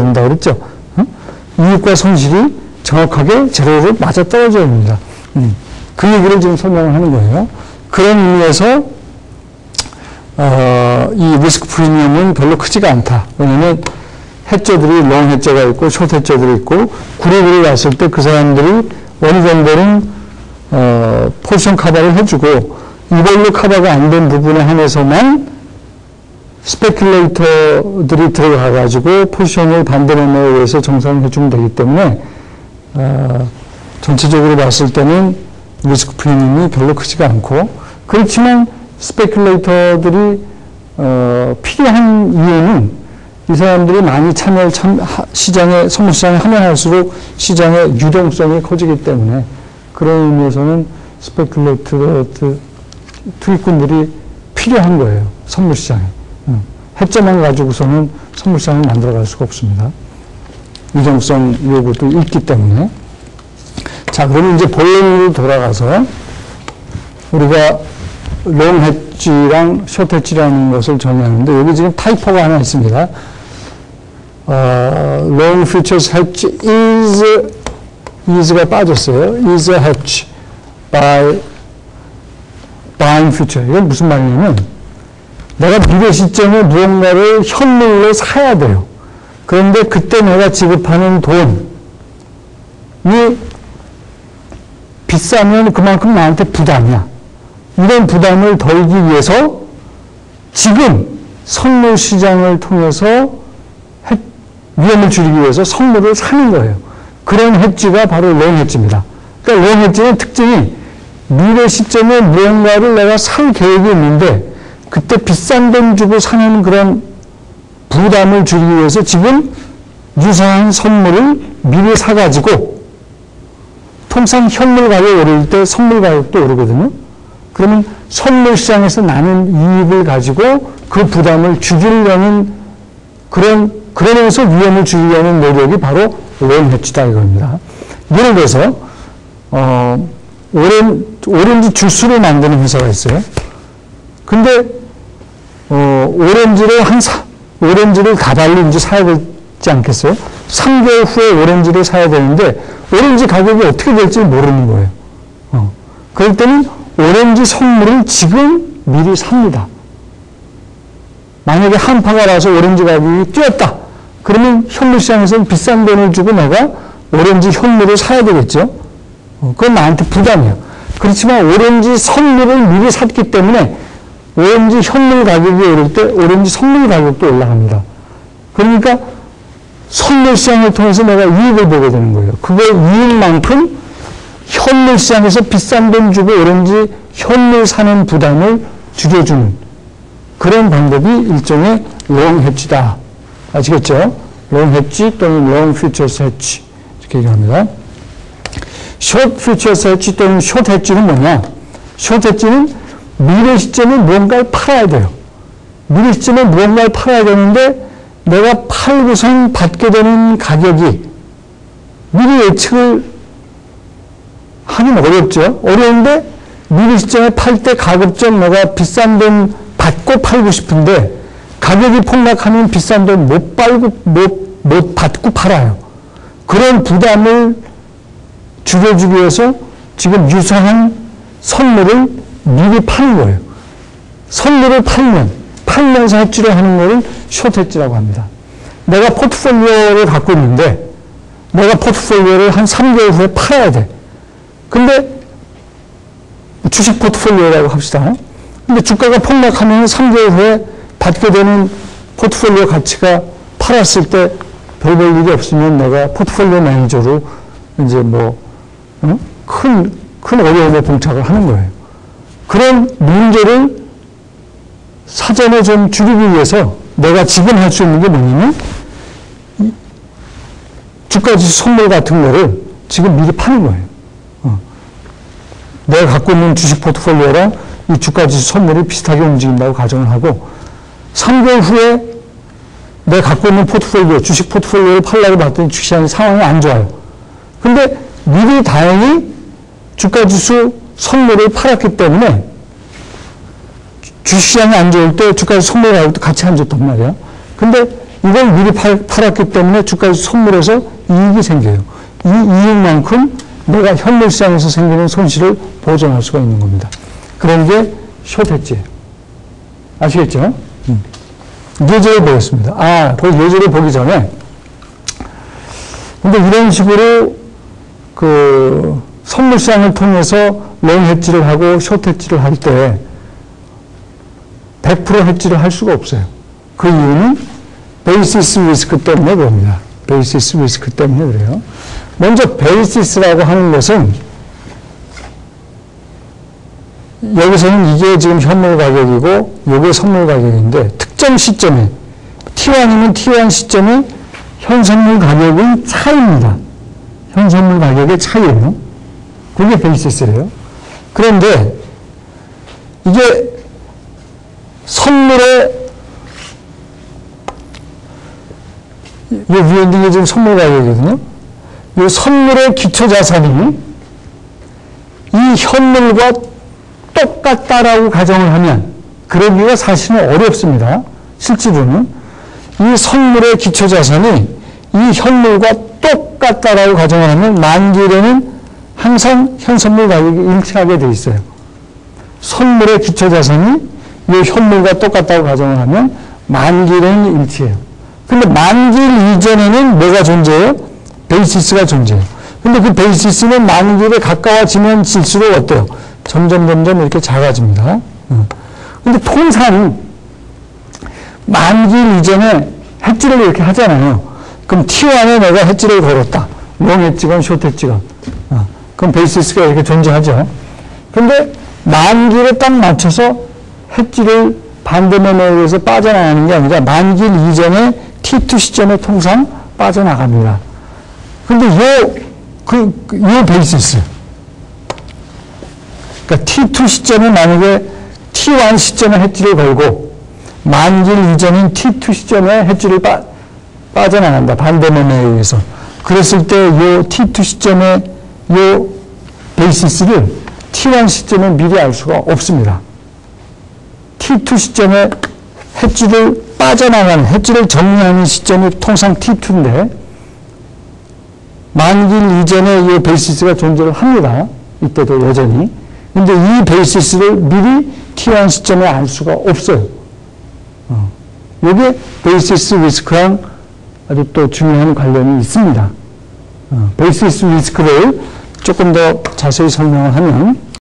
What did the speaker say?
된다 그랬죠. 응? 이익과 손실이 정확하게 제로로 맞아 떨어져야 됩니다. 음. 그 얘기를 지금 설명을 하는 거예요. 그런 의미에서 어, 이 리스크 프리미엄은 별로 크지가 않다. 왜냐면 해저들이 롱 해저가 있고 숏 해저들이 있고 그룹으로 왔을 때 그 사람들이 어느 정도는 어, 포지션 커버를 해주고 이걸로 커버가 안 된 부분에 한해서만 스페큘레이터들이 들어가가지고 포지션을 반대면에 의해서 정산을 해주면 되기 때문에 어, 전체적으로 봤을 때는 리스크 프리미엄이 별로 크지가 않고 그렇지만 스페큘레이터들이 어, 필요한 이유는 이 사람들이 많이 참여 참, 시장에 선물 시장에 하면 할수록 시장의 유동성이 커지기 때문에 그런 의미에서는 스페큘레이터 투기꾼들이 필요한 거예요. 선물 시장에 해점만 가지고서는 선물 시장을 만들어갈 수가 없습니다. 유동성 요구도 있기 때문에 자 그러면 이제 본론으로 돌아가서 우리가 롱 해지랑 숏 해지라는 것을 정의하는데 여기 지금 타이퍼가 하나 있습니다. 어, long futures hedge is is가 빠졌어요. is hedge by buying future. 이건 무슨 말이냐면 내가 미래 시점에 무언가를 현물로 사야 돼요. 그런데 그때 내가 지급하는 돈이 비싸면 그만큼 나한테 부담이야. 이런 부담을 덜기 위해서 지금 선물 시장을 통해서 위험을 줄이기 위해서 선물을 사는 거예요. 그런 해지가 바로 롱 해지입니다. 그러니까 롱 해지의 특징이 미래 시점에 무언가를 내가 살 계획이 있는데 그때 비싼 돈 주고 사는 그런 부담을 줄이기 위해서 지금 유사한 선물을 미리 사가지고 통상 현물 가격 오를 때 선물 가격도 오르거든요. 그러면 선물 시장에서 나는 이익을 가지고 그 부담을 줄이려는 그런 그러면서 위험을 줄이려는 노력이 바로 롱 해치다 이겁니다. 예를 들어서 어, 오렌, 오렌지 주스를 만드는 회사가 있어요. 근데 어, 오렌지를 한 사, 오렌지를 가발로 이제 사야 되지 않겠어요? 3개월 후에 오렌지를 사야 되는데 오렌지 가격이 어떻게 될지 모르는 거예요. 어. 그럴 때는 오렌지 선물을 지금 미리 삽니다. 만약에 한파가 나서 오렌지 가격이 뛰었다. 그러면 현물시장에서는 비싼 돈을 주고 내가 오렌지 현물을 사야 되겠죠. 어, 그건 나한테 부담이야. 그렇지만 오렌지 선물을 미리 샀기 때문에 오렌지 현물 가격이 오를 때 오렌지 선물 가격도 올라갑니다. 그러니까 선물 시장을 통해서 내가 이익을 보게 되는 거예요. 그거 이익만큼 현물 시장에서 비싼 돈 주고 오렌지 현물 사는 부담을 줄여주는 그런 방법이 일종의 롱 해치다. 아시겠죠? 롱 해치 또는 롱 퓨처스 해치 이렇게 얘기합니다. 숏 퓨처스 해치 또는 숏 해치는 뭐냐? 숏 해치는 미래 시점에 무언가를 팔아야 돼요. 미래 시점에 무언가를 팔아야 되는데 내가 팔고선 받게 되는 가격이 미리 예측을 하긴 어렵죠. 어려운데 미리 시점에 팔 때 가급적 내가 비싼 돈 받고 팔고 싶은데 가격이 폭락하면 비싼 돈 못 팔고 못, 못 받고 팔아요. 그런 부담을 줄여주기 위해서 지금 유사한 선물을 미리 파는 거예요. 선물을 팔면, 팔면서 해지를 하는 거를 숏 해지라고 합니다. 내가 포트폴리오를 갖고 있는데, 내가 포트폴리오를 한 3개월 후에 팔아야 돼. 근데, 주식 포트폴리오라고 합시다. 근데 주가가 폭락하면 3개월 후에 받게 되는 포트폴리오 가치가 팔았을 때 별 볼 일이 없으면 내가 포트폴리오 매니저로 이제 뭐, 어? 큰, 큰 어려움에 봉착을 하는 거예요. 그런 문제를 사전에 좀 줄이기 위해서 내가 지금 할 수 있는 게 뭐냐면 주가지수 선물 같은 거를 지금 미리 파는 거예요. 어. 내가 갖고 있는 주식 포트폴리오랑 이 주가지수 선물이 비슷하게 움직인다고 가정을 하고 3개월 후에 내가 갖고 있는 포트폴리오, 주식 포트폴리오를 팔려고 봤더니 주식시장 상황이 안 좋아요. 근데 미리 다행히 주가지수 선물을 팔았기 때문에 주시장이 안 좋을 때 주가에서 선물 가격도 같이 안 좋단 말이야. 근데 이걸 미리 팔, 팔았기 때문에 주가에서 선물해서 이익이 생겨요. 이 이익만큼 내가 현물시장에서 생기는 손실을 보전할 수가 있는 겁니다. 그런 게 숏헤지예요. 아시겠죠? 음. 예제를 보겠습니다. 아, 그 예제를 보기 전에 근데 이런 식으로 그 선물 시장을 통해서 롱 헤지를 하고 숏 헤지를 할 때 100% 헤지를 할 수가 없어요. 그 이유는 베이시스 리스크 때문에 그럽니다. 베이시스 리스크 때문에 그래요. 먼저 베이시스라고 하는 것은 여기서는 이게 지금 현물 가격이고 이게 선물 가격인데 특정 시점에 T1이면 T1 시점에 현선물 가격의 차이입니다. 현선물 가격의 차이예요. 그게 베이시스래요. 그런데 이게 선물의 이게 지금 선물 가격이거든요. 이 선물의 기초 자산이 이 현물과 똑같다라고 가정을 하면 그러기가 사실은 어렵습니다. 실제로는 이 선물의 기초 자산이 이 현물과 똑같다라고 가정을 하면 만기일에는 항상 현선물 가격이 일치하게 돼 있어요. 선물의 기초 자산이 이 현물과 똑같다고 가정을 하면 만기일에는 일치해요. 근데 만기일 이전에는 뭐가 존재해요? 베이시스가 존재해요. 근데 그 베이시스는 만기일에 가까워지면 질수록 어때요? 점점 점점 이렇게 작아집니다. 어. 근데 통상 만기일 이전에 해지를 이렇게 하잖아요. 그럼 T1에 내가 해지를 걸었다. 롱 해지건 숏 해지건. 어. 그럼 베이시스가 이렇게 존재하죠. 근데 만기일에 딱 맞춰서 해지를 반대면에 의해서 빠져나가는 게 아니라 만기일 이전에 T2 시점에 통상 빠져나갑니다. 근데 요, 그, 요 베이시스. 그러니까 T2 시점에 만약에 T1 시점에 해지를 걸고 만기일 이전인 T2 시점에 해지를 빠, 빠져나간다. 반대면에 의해서. 그랬을 때 요 T2 시점에 요 베이시스를 T1 시점에 미리 알 수가 없습니다. T2 시점에 해지를 빠져나가는, 해지를 정리하는 시점이 통상 T2인데, 만기일 이전에 이 베이시스가 존재를 합니다. 이때도 여전히. 근데 이 베이시스를 미리 T1 시점에 알 수가 없어요. 어. 이게 베이시스 리스크랑 아주 또 중요한 관련이 있습니다. 어. 베이시스 리스크를 조금 더 자세히 설명을 하면,